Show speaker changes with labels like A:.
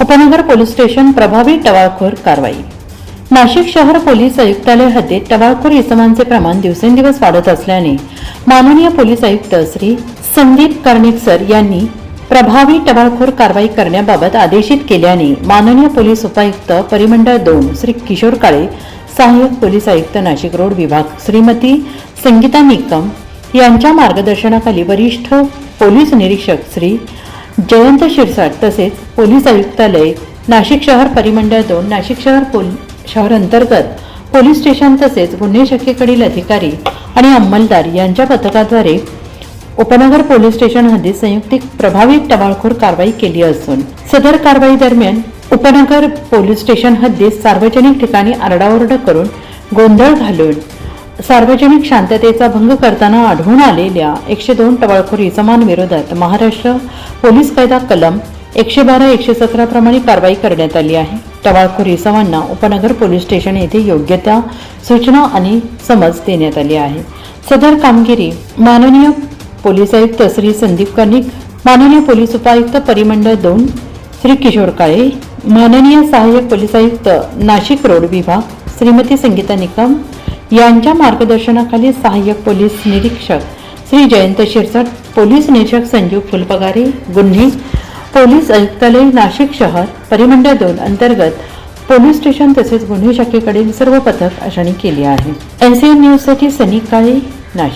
A: उपनगर police station प्रभावी टवाळखोर कारवाई. नाशिक शहर पोलीस आयुक्तालय हद्दीत टवाळखोर इसमांचे प्रमाण दिवसेंदिवस वाढत असल्याने माननीय पोलीस आयुक्त श्री संदीप कर्णिक सर यांनी प्रभावी टवाळखोर कारवाई करण्याबाबत आदेशित केल्याने माननीय पोलीस उपायुक्त परिमंडळ दोन श्री किशोर काळे सहाय्यक पोलीस आयुक्त नाशिक रोड विभाग श्रीमती संगीता निकम यांच्या मार्गदर्शनाखाली वरिष्ठ पोलीस निरीक्षक श्री जयंत शिरसाट तसेच पोलीस आयुक्तालय नाशिक शहर परिमंडळ दोन नाशिक शहर पोल शहर अंतर्गत पोलीस स्टेशन तसेच गुन्हे शाखेकडील अधिकारी आणि अंमलदार यांच्या पथकाद्वारे उपनगर पोलीस स्टेशन हद्दीत संयुक्तिक प्रभावी टबाळखोर कारवाई केली असून सदर कारवाई दरम्यान उपनगर पोलीस स्टेशन हद्दीत सार्वजनिक ठिकाणी आरडाओरडा करून गोंधळ घालून सार्वजनिक शांततेचा भंग करताना आढळून आलेल्या एकशे दोन टवाळखोर इसमांविरोधात महाराष्ट्र पोलीस कायदा कलम एकशे बारा एकशे सतरा प्रमाणे कारवाई करण्यात आली आहे. टवाळखोर इसमांना उपनगर पोलीस स्टेशन येथे योग्य त्या सूचना आणि समज देण्यात आली आहे. सदर कामगिरी माननीय पोलीस आयुक्त श्री संदीप कर्णिक माननीय पोलीस उपायुक्त परिमंडळ दोन श्री किशोर काळे माननीय सहाय्यक पोलीस आयुक्त नाशिक रोड विभाग श्रीमती संगीता निकम यांच्या मार्गदर्शनाखाली सहाय्यक पोलीस निरीक्षक श्री जयंत शिरसट पोलीस निरीक्षक संजीव फुलपगारे गुन्हे पोलीस आयुक्तालय नाशिक शहर परिमंडळ दोन अंतर्गत पोलीस स्टेशन तसेच गुन्हे शाखेकडील सर्व पथक अशाने केली आहे. एनसीएन न्यूजसाठी सनी काळे नाशिक.